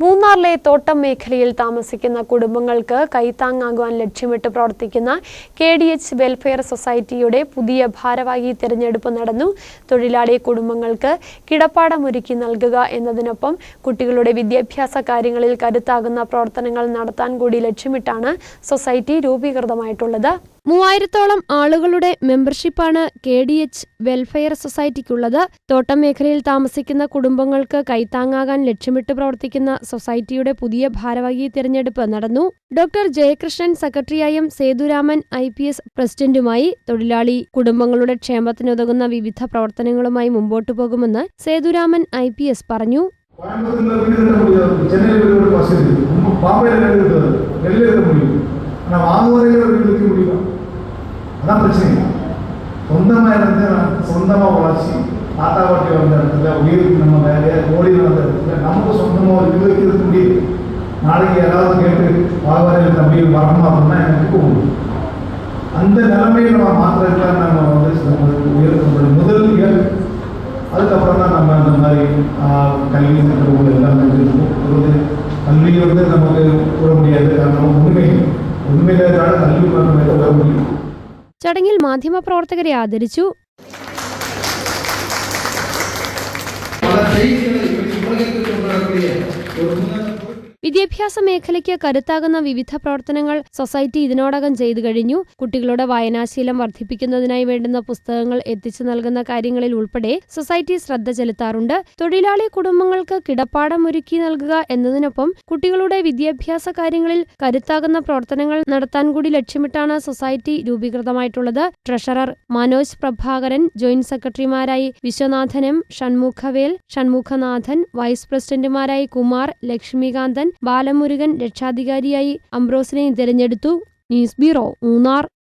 മൂന്നാറിലെ തോട്ടം മേഖലയിൽ താമസിക്കുന്ന കുടുംബങ്ങൾക്ക് കൈത്താങ്ങാകുവാൻ ലക്ഷ്യമിട്ട് പ്രവർത്തിക്കുന്ന കെ ഡി എച്ച് വെൽഫെയർ സൊസൈറ്റിയുടെ പുതിയ ഭാരവാഹി തിരഞ്ഞെടുപ്പ് നടന്നു. തൊഴിലാളി കുടുംബങ്ങൾക്ക് കിടപ്പാടമൊരുക്കി നൽകുക എന്നതിനൊപ്പം കുട്ടികളുടെ വിദ്യാഭ്യാസ കാര്യങ്ങളിൽ കരുത്താകുന്ന പ്രവർത്തനങ്ങൾ നടത്താൻ കൂടി ലക്ഷ്യമിട്ടാണ് സൊസൈറ്റി രൂപീകൃതമായിട്ടുള്ളത്. മൂവായിരത്തോളം ആളുകളുടെ മെമ്പർഷിപ്പാണ് കെ ഡി എച്ച് വെൽഫെയർ സൊസൈറ്റിക്കുള്ളത് തോട്ടം മേഖലയിൽ താമസിക്കുന്ന കുടുംബങ്ങൾക്ക് കൈത്താങ്ങാകാൻ ലക്ഷ്യമിട്ട് പ്രവർത്തിക്കുന്ന സൊസൈറ്റിയുടെ പുതിയ ഭാരവാഹി തിരഞ്ഞെടുപ്പ് നടന്നു ഡോക്ടർ ജയകൃഷ്ണൻ സെക്രട്ടറിയായും സേതുരാമൻ ഐ പി എസ് പ്രസിഡന്റുമായി തൊഴിലാളി കുടുംബങ്ങളുടെ ക്ഷേമത്തിനുതകുന്ന വിവിധ പ്രവർത്തനങ്ങളുമായി മുമ്പോട്ടു പോകുമെന്ന് സേതുരാമൻ ഐ പി എസ് പറഞ്ഞു கோயம்புத்தூர்ல வீடு கட்ட முடியாது சென்னையில் வீடு ஒரு வசதி இருக்கு ரொம்ப பாம்பேல வீடு இருக்காது வெளில இருக்க முடியும் ஆனால் வாங்குவதையில் ஒரு வீடு இருக்க முடியுமா அதான் பிரச்சனை? சொந்தமாக இருந்து சொந்தமாக வளர்ச்சி தாத்தா பாட்டி வந்த இடத்துல உயிருக்கு நம்ம வேலையை ஓடி வந்த இடத்துல நமக்கு சொந்தமாக ஒரு இது முடியுது நாளைக்கு ஏதாவது கேட்டு வாழ்வாரில் தம்பி வரணும் அப்படின்னா எனக்கு உண்டு அந்த நிலைமையை நம்ம மாத்திரத்தில் நம்ம வந்து நம்மளுக்கு உயிரிழக்க முடியும் முதல் நிகழ்வு அதுக்கப்புறம் தான் நம்ம அந்த மாதிரி கல்வி கற்றுக்கொள்ள எல்லாம் வந்து கல்வி வந்து நமக்கு கூற முடியாது. காரணம் உண்மை. உண்மையில கல்வி மட்டுமே தவிர முடியும். ചടങ്ങിൽ മാധ്യമപ്രവർത്തകരെ ആദരിച്ചു വിദ്യാഭ്യാസ മേഖലയ്ക്ക് കരുത്താകുന്ന വിവിധ പ്രവർത്തനങ്ങൾ സൊസൈറ്റി ഇതിനോടകം ചെയ്തു കഴിഞ്ഞു. കുട്ടികളുടെ വായനാശീലം വർദ്ധിപ്പിക്കുന്നതിനായി വേണ്ടുന്ന പുസ്തകങ്ങൾ എത്തിച്ചു നൽകുന്ന കാര്യങ്ങളിൽ ഉൾപ്പെടെ സൊസൈറ്റി ശ്രദ്ധ ചെലുത്താറുണ്ട്. തൊഴിലാളി കുടുംബങ്ങൾക്ക് കിടപ്പാടം ഒരുക്കി നൽകുക എന്നതിനൊപ്പം കുട്ടികളുടെ വിദ്യാഭ്യാസ കാര്യങ്ങളിൽ കരുത്താകുന്ന പ്രവർത്തനങ്ങൾ നടത്താൻ കൂടി ലക്ഷ്യമിട്ടാണ് സൊസൈറ്റി രൂപീകൃതമായിട്ടുള്ളത്. ട്രഷറർ മനോജ് പ്രഭാകരൻ ജോയിന്റ് സെക്രട്ടറിമാരായി വിശ്വനാഥൻ എം ഷൺമുഖവേൽ ഷൺമുഖനാഥൻ വൈസ് പ്രസിഡന്റുമാരായി കുമാർ ലക്ഷ്മികാന്തൻ ബാലമുരുകൻ രക്ഷാധികാരിയായി അംബ്രോസിനെ തിരഞ്ഞെടുത്തു. News bureau Munnar